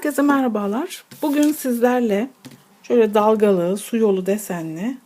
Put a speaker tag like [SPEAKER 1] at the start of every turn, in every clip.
[SPEAKER 1] Herkese merhabalar. Bugün sizlerle şöyle dalgalı, su yolu desenli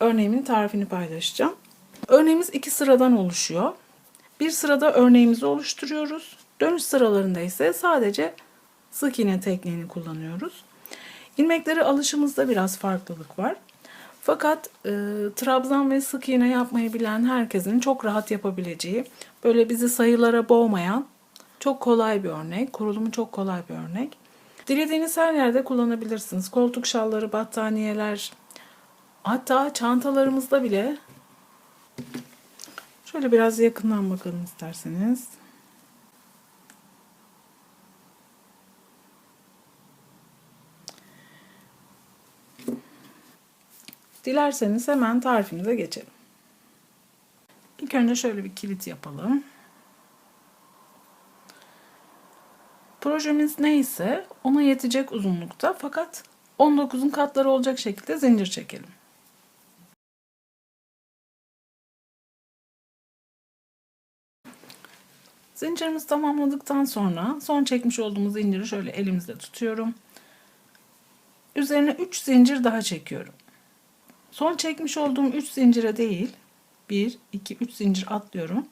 [SPEAKER 1] örneğimin tarifini paylaşacağım. Örneğimiz iki sıradan oluşuyor. Bir sırada örneğimizi oluşturuyoruz. Dönüş sıralarında ise sadece sık iğne tekniğini kullanıyoruz. İlmekleri alışımızda biraz farklılık var. Fakat e, trabzan ve sık iğne yapmayı bilen herkesin çok rahat yapabileceği, böyle bizi sayılara boğmayan çok kolay bir örnek. Kurulumu çok kolay bir örnek. Dilediğiniz her yerde kullanabilirsiniz. Koltuk şalları, battaniyeler, hatta çantalarımızda bile şöyle biraz yakından bakalım isterseniz. Dilerseniz hemen tarifimize geçelim. İlk önce şöyle bir kilit yapalım. Projemiz neyse ona yetecek uzunlukta fakat 19'un katları olacak şekilde zincir çekelim. Zincirimizi tamamladıktan sonra son çekmiş olduğumuz zinciri şöyle elimizde tutuyorum. Üzerine 3 zincir daha çekiyorum. Son çekmiş olduğum 3 zincire değil 1, 2, 3 zincir atlıyorum.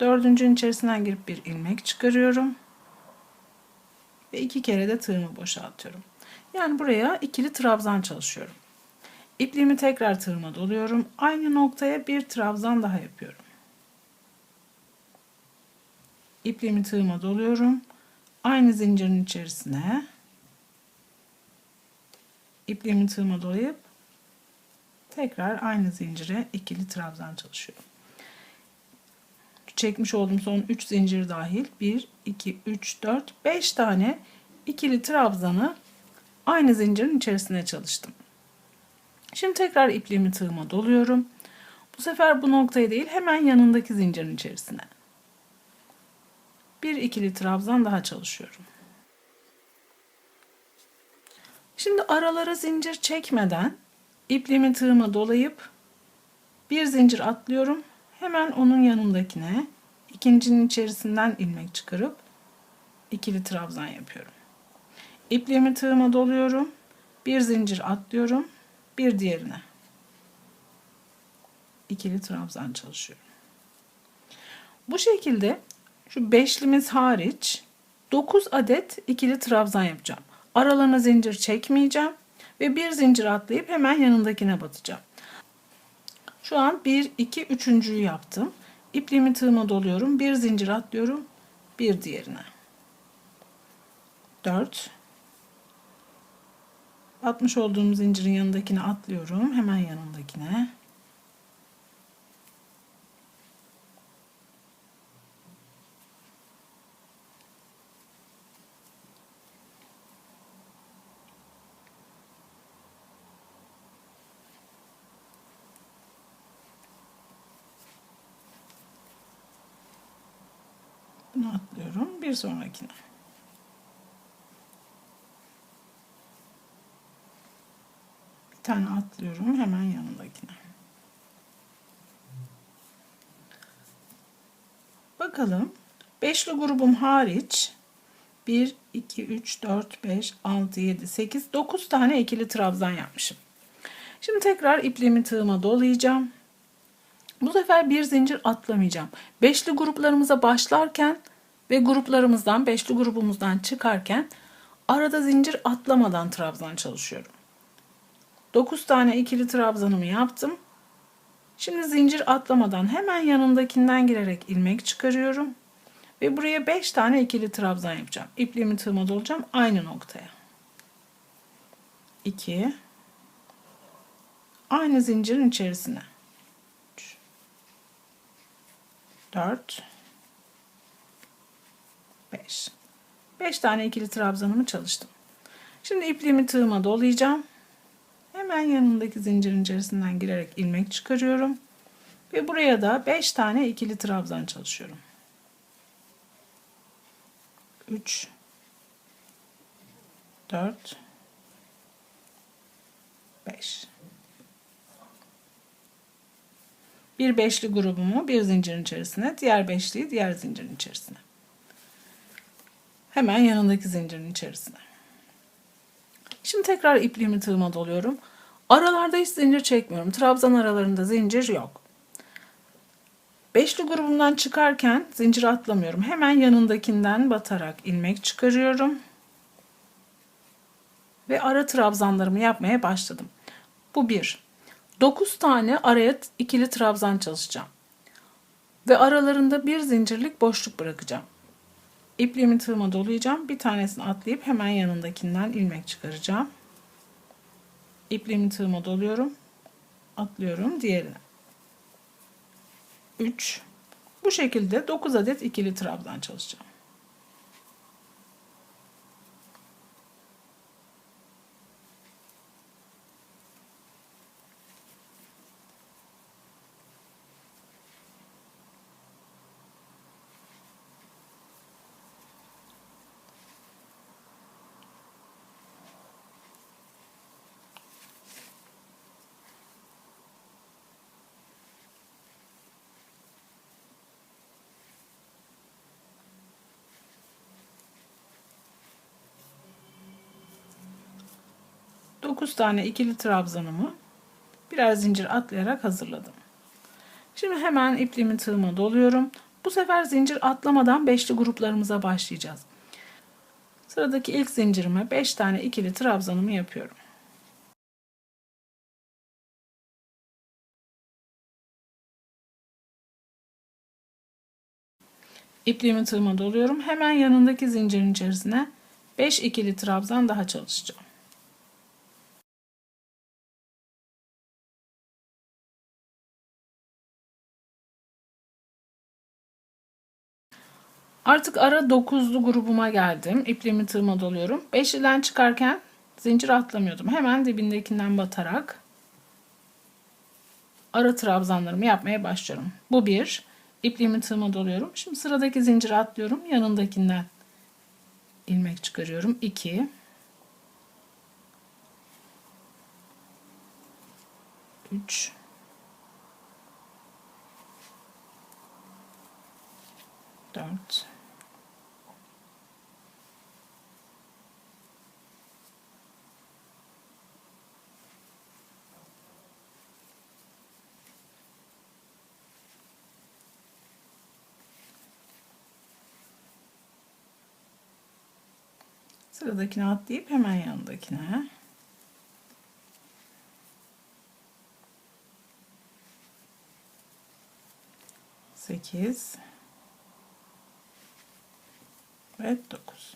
[SPEAKER 1] Dördüncünün içerisinden girip bir ilmek çıkarıyorum. Ve iki kere de tığımı boşaltıyorum. Yani buraya ikili trabzan çalışıyorum. İpliğimi tekrar tığıma doluyorum. Aynı noktaya bir trabzan daha yapıyorum. İpliğimi tığıma doluyorum. Aynı zincirin içerisine ipliğimi tığıma dolayıp tekrar aynı zincire ikili trabzan çalışıyorum. Çekmiş olduğum son 3 zincir dahil 1, 2, 3, 4, 5 tane ikili trabzanı aynı zincirin içerisine çalıştım. Şimdi tekrar ipliğimi tığıma doluyorum. Bu sefer bu noktaya değil hemen yanındaki zincirin içerisine. Bir ikili trabzan daha çalışıyorum. Şimdi aralara zincir çekmeden ipliğimi tığıma dolayıp bir zincir atlıyorum. Hemen onun yanındakine ikincinin içerisinden ilmek çıkarıp ikili trabzan yapıyorum. İpliğimi tığıma doluyorum. Bir zincir atlıyorum. Bir diğerine. İkili trabzan çalışıyorum. Bu şekilde şu beşlimiz hariç 9 adet ikili trabzan yapacağım. Aralarına zincir çekmeyeceğim ve bir zincir atlayıp hemen yanındakine batacağım. Şu an 1, 2, 3.'yü yaptım. İpliğimi tığıma doluyorum. Bir zincir atlıyorum. Bir diğerine. 4. Atmış olduğum zincirin yanındakine atlıyorum. Hemen yanındakine. Bunu atlıyorum. Bir sonrakine. Bir tane atlıyorum. Hemen yanındakine. Bakalım. Beşli grubum hariç 1, 2, 3, 4, 5, 6, 7, 8, 9 tane ikili trabzan yapmışım. Şimdi tekrar ipliğimi tığıma dolayacağım. Bu sefer bir zincir atlamayacağım. Beşli gruplarımıza başlarken ve gruplarımızdan, beşli grubumuzdan çıkarken arada zincir atlamadan trabzan çalışıyorum. 9 tane ikili trabzanımı yaptım. Şimdi zincir atlamadan hemen yanındakinden girerek ilmek çıkarıyorum. Ve buraya 5 tane ikili trabzan yapacağım. İpliğimi tığıma dolacağım aynı noktaya. 2 Aynı zincirin içerisine. 4 5 5 tane ikili trabzanımı çalıştım. Şimdi ipliğimi tığıma dolayacağım. Hemen yanındaki zincirin içerisinden girerek ilmek çıkarıyorum. Ve buraya da 5 tane ikili trabzan çalışıyorum. 3 4 5 Bir beşli grubumu bir zincirin içerisine, diğer beşliyi diğer zincirin içerisine. Hemen yanındaki zincirin içerisine. Şimdi tekrar ipliğimi tığıma doluyorum. Aralarda hiç zincir çekmiyorum. Trabzan aralarında zincir yok. Beşli grubumdan çıkarken zincir atlamıyorum. Hemen yanındakinden batarak ilmek çıkarıyorum. Ve ara trabzanlarımı yapmaya başladım. Bu bir. 9 tane araya ikili trabzan çalışacağım. Ve aralarında bir zincirlik boşluk bırakacağım. İpliğimi tığıma dolayacağım. Bir tanesini atlayıp hemen yanındakinden ilmek çıkaracağım. İpliğimi tığıma doluyorum. Atlıyorum diğerine. 3. Bu şekilde 9 adet ikili trabzan çalışacağım. Dokuz tane ikili trabzanımı birer zincir atlayarak hazırladım. Şimdi hemen ipliğimi tığıma doluyorum. Bu sefer zincir atlamadan beşli gruplarımıza başlayacağız. Sıradaki ilk zincirime 5 tane ikili trabzanımı yapıyorum. İpliğimi tığıma doluyorum. Hemen yanındaki zincirin içerisine 5 ikili trabzan daha çalışacağım. Artık ara dokuzlu grubuma geldim. İpliğimi tığıma doluyorum. Beşliden çıkarken zincir atlamıyordum. Hemen dibindekinden batarak ara trabzanlarımı yapmaya başlıyorum. Bu bir. İpliğimi tığıma doluyorum. Şimdi sıradaki zinciri atlıyorum. Yanındakinden ilmek çıkarıyorum. 2 3 4 Sıradakine atlayıp hemen yanındakine. Sekiz. Ve dokuz.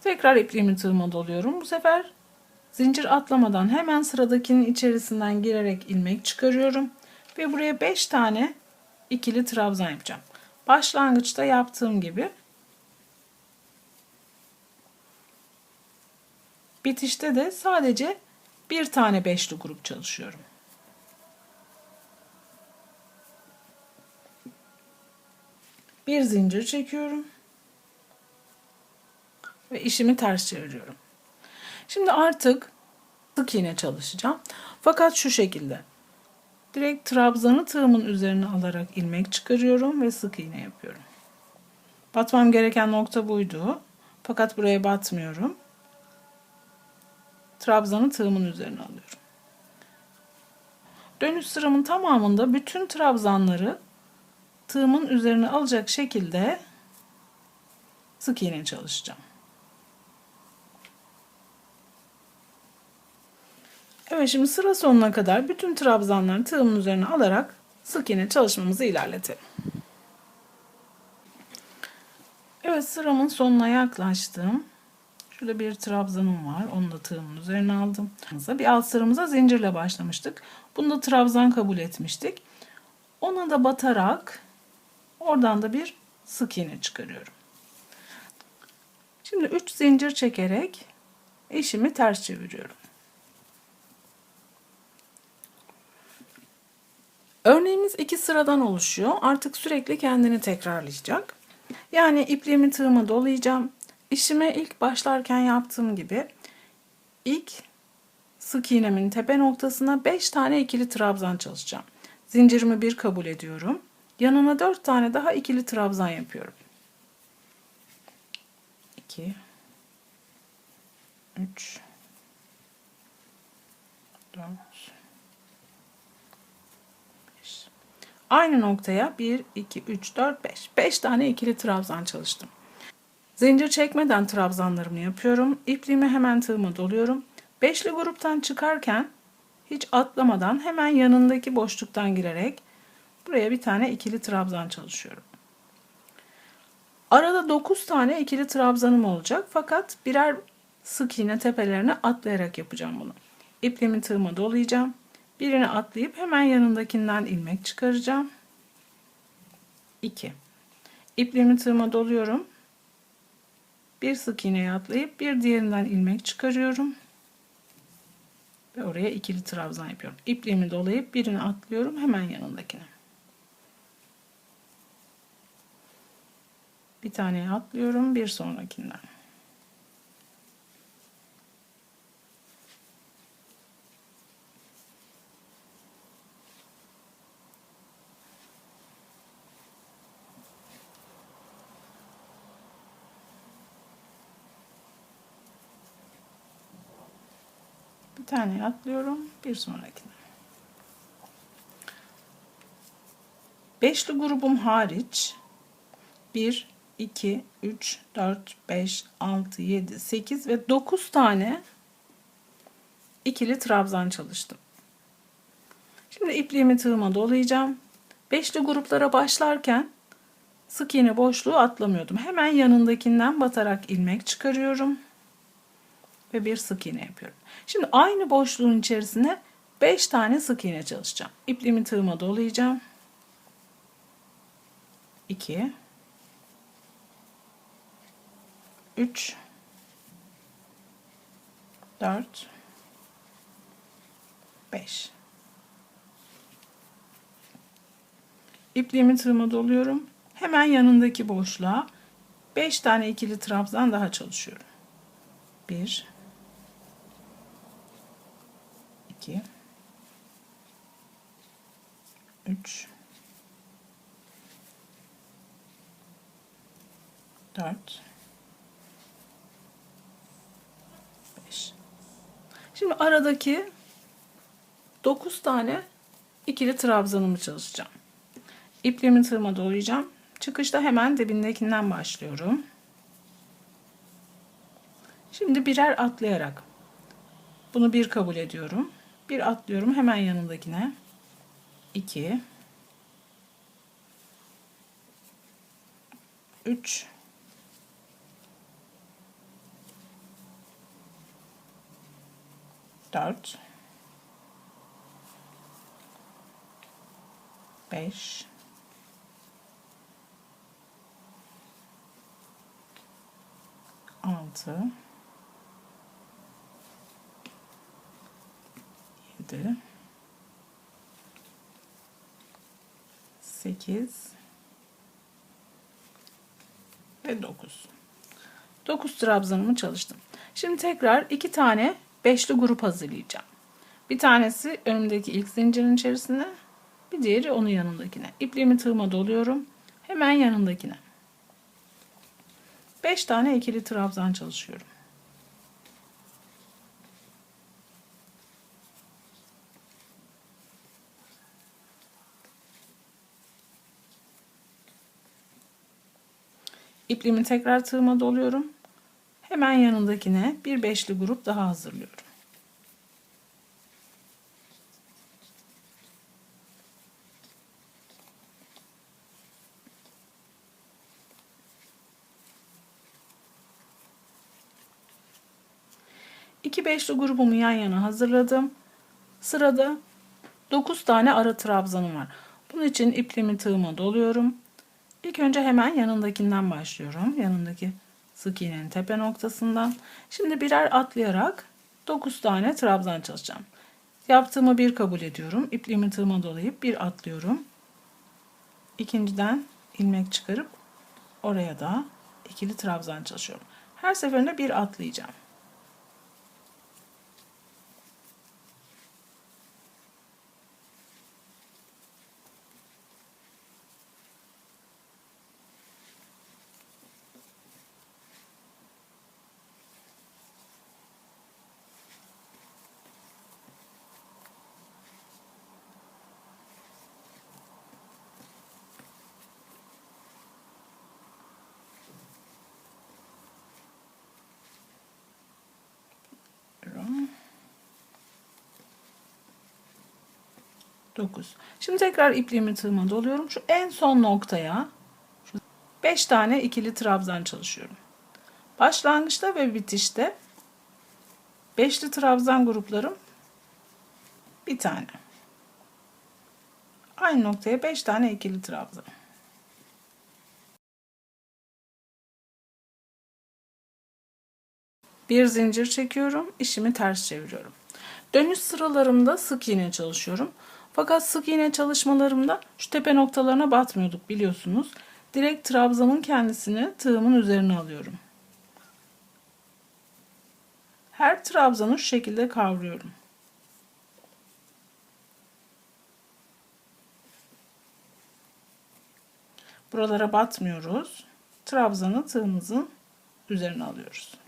[SPEAKER 1] Tekrar ipliğimi tığıma doluyorum. Bu sefer zincir atlamadan hemen sıradakinin içerisinden girerek ilmek çıkarıyorum. Ve buraya beş tane ikili trabzan yapacağım. Başlangıçta yaptığım gibi Bitişte de sadece bir tane beşli grup çalışıyorum. Bir zincir çekiyorum. Ve işimi ters çeviriyorum. Şimdi artık sık iğne çalışacağım. Fakat şu şekilde. Direkt trabzanı tığımın üzerine alarak ilmek çıkarıyorum ve sık iğne yapıyorum. Batmam gereken nokta buydu. Fakat buraya batmıyorum trabzanı tığımın üzerine alıyorum. Dönüş sıramın tamamında bütün trabzanları tığımın üzerine alacak şekilde sık iğne çalışacağım. Evet şimdi sıra sonuna kadar bütün trabzanları tığımın üzerine alarak sık iğne çalışmamızı ilerletelim. Evet sıramın sonuna yaklaştım. Şurada bir trabzanım var. Onu da tığımın üzerine aldım. Bir alt sıramıza zincirle başlamıştık. Bunu da trabzan kabul etmiştik. Ona da batarak oradan da bir sık iğne çıkarıyorum. Şimdi 3 zincir çekerek işimi ters çeviriyorum. Örneğimiz iki sıradan oluşuyor. Artık sürekli kendini tekrarlayacak. Yani ipliğimi tığıma dolayacağım. İşime ilk başlarken yaptığım gibi ilk sık iğnemin tepe noktasına 5 tane ikili trabzan çalışacağım. Zincirimi bir kabul ediyorum. Yanına 4 tane daha ikili trabzan yapıyorum. 2 3 4 5 Aynı noktaya 1 2 3 4 5 5 tane ikili trabzan çalıştım. Zincir çekmeden trabzanlarımı yapıyorum. İpliğimi hemen tığıma doluyorum. Beşli gruptan çıkarken hiç atlamadan hemen yanındaki boşluktan girerek buraya bir tane ikili trabzan çalışıyorum. Arada 9 tane ikili trabzanım olacak fakat birer sık iğne tepelerine atlayarak yapacağım bunu. İpliğimi tığıma dolayacağım. Birini atlayıp hemen yanındakinden ilmek çıkaracağım. 2. İpliğimi tığıma doluyorum. Bir sık iğneye atlayıp bir diğerinden ilmek çıkarıyorum. Ve oraya ikili trabzan yapıyorum. İpliğimi dolayıp birini atlıyorum hemen yanındakine. Bir taneye atlıyorum bir sonrakinden. Bir tane atlıyorum bir sonrakine. Beşli grubum hariç 1, 2, 3, 4, 5, 6, 7, 8 ve 9 tane ikili trabzan çalıştım. Şimdi ipliğimi tığıma dolayacağım. Beşli gruplara başlarken sık iğne boşluğu atlamıyordum. Hemen yanındakinden batarak ilmek çıkarıyorum ve bir sık iğne yapıyorum. Şimdi aynı boşluğun içerisine 5 tane sık iğne çalışacağım. İpliğimi tığıma dolayacağım. 2 3 4 5 İpliğimi tığıma doluyorum. Hemen yanındaki boşluğa 5 tane ikili trabzan daha çalışıyorum. 1 2 3 4 5 Şimdi aradaki 9 tane ikili trabzanımı çalışacağım. İpliğimi tığıma dolayacağım. Çıkışta hemen dibindekinden başlıyorum. Şimdi birer atlayarak bunu bir kabul ediyorum. Bir atlıyorum hemen yanındakine. 2 3 4 5 6 7 8 ve 9 9 trabzanımı çalıştım. Şimdi tekrar iki tane beşli grup hazırlayacağım. Bir tanesi önümdeki ilk zincirin içerisine, bir diğeri onun yanındakine. İpliğimi tığıma doluyorum. Hemen yanındakine. 5 tane ikili trabzan çalışıyorum. İpliğimi tekrar tığıma doluyorum. Hemen yanındakine bir beşli grup daha hazırlıyorum. İki beşli grubumu yan yana hazırladım. Sırada 9 tane ara trabzanım var. Bunun için ipliğimi tığıma doluyorum. İlk önce hemen yanındakinden başlıyorum. Yanındaki sık iğnenin tepe noktasından. Şimdi birer atlayarak 9 tane trabzan çalışacağım. Yaptığımı bir kabul ediyorum. İpliğimi tığıma dolayıp bir atlıyorum. İkinciden ilmek çıkarıp oraya da ikili trabzan çalışıyorum. Her seferinde bir atlayacağım. 9. Şimdi tekrar ipliğimi tığıma doluyorum. Şu en son noktaya 5 tane ikili trabzan çalışıyorum. Başlangıçta ve bitişte beşli trabzan gruplarım bir tane. Aynı noktaya 5 tane ikili trabzan. Bir zincir çekiyorum, işimi ters çeviriyorum. Dönüş sıralarımda sık iğne çalışıyorum. Fakat sık iğne çalışmalarımda şu tepe noktalarına batmıyorduk biliyorsunuz. Direkt trabzanın kendisini tığımın üzerine alıyorum. Her trabzanı şu şekilde kavruyorum. Buralara batmıyoruz. Trabzanı tığımızın üzerine alıyoruz.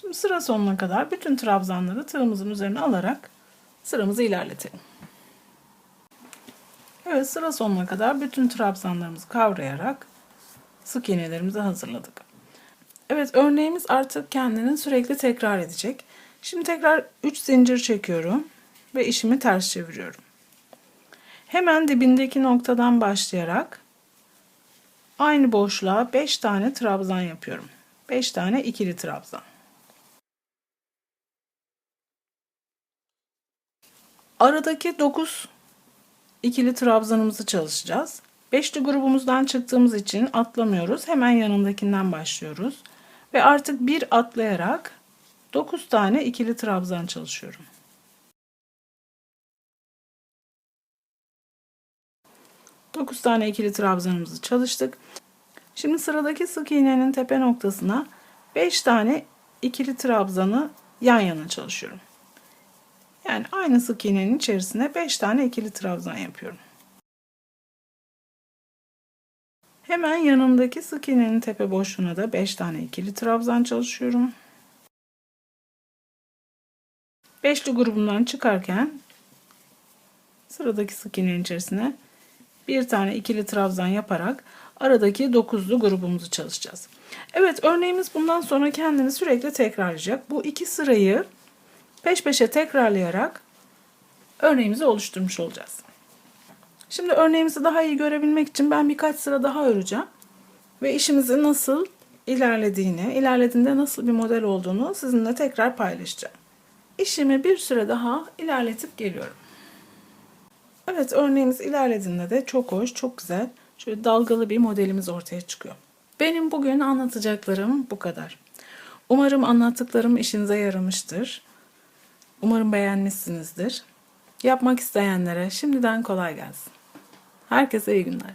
[SPEAKER 1] Şimdi sıra sonuna kadar bütün trabzanları tığımızın üzerine alarak sıramızı ilerletelim. Evet sıra sonuna kadar bütün trabzanlarımızı kavrayarak sık iğnelerimizi hazırladık. Evet örneğimiz artık kendini sürekli tekrar edecek. Şimdi tekrar 3 zincir çekiyorum ve işimi ters çeviriyorum. Hemen dibindeki noktadan başlayarak aynı boşluğa 5 tane trabzan yapıyorum. 5 tane ikili trabzan. Aradaki 9 ikili trabzanımızı çalışacağız. Beşli grubumuzdan çıktığımız için atlamıyoruz. Hemen yanındakinden başlıyoruz. Ve artık bir atlayarak 9 tane ikili trabzan çalışıyorum. Dokuz tane ikili trabzanımızı çalıştık. Şimdi sıradaki sık iğnenin tepe noktasına 5 tane ikili trabzanı yan yana çalışıyorum. Yani aynı sık iğnenin içerisine 5 tane ikili trabzan yapıyorum. Hemen yanındaki sık iğnenin tepe boşluğuna da 5 tane ikili trabzan çalışıyorum. Beşli grubundan çıkarken sıradaki sık iğnenin içerisine bir tane ikili trabzan yaparak aradaki dokuzlu grubumuzu çalışacağız. Evet örneğimiz bundan sonra kendini sürekli tekrarlayacak. Bu iki sırayı peş peşe tekrarlayarak örneğimizi oluşturmuş olacağız. Şimdi örneğimizi daha iyi görebilmek için ben birkaç sıra daha öreceğim. Ve işimizin nasıl ilerlediğini, ilerlediğinde nasıl bir model olduğunu sizinle tekrar paylaşacağım. İşimi bir süre daha ilerletip geliyorum. Evet örneğimiz ilerlediğinde de çok hoş, çok güzel, şöyle dalgalı bir modelimiz ortaya çıkıyor. Benim bugün anlatacaklarım bu kadar. Umarım anlattıklarım işinize yaramıştır. Umarım beğenmişsinizdir. Yapmak isteyenlere şimdiden kolay gelsin. Herkese iyi günler.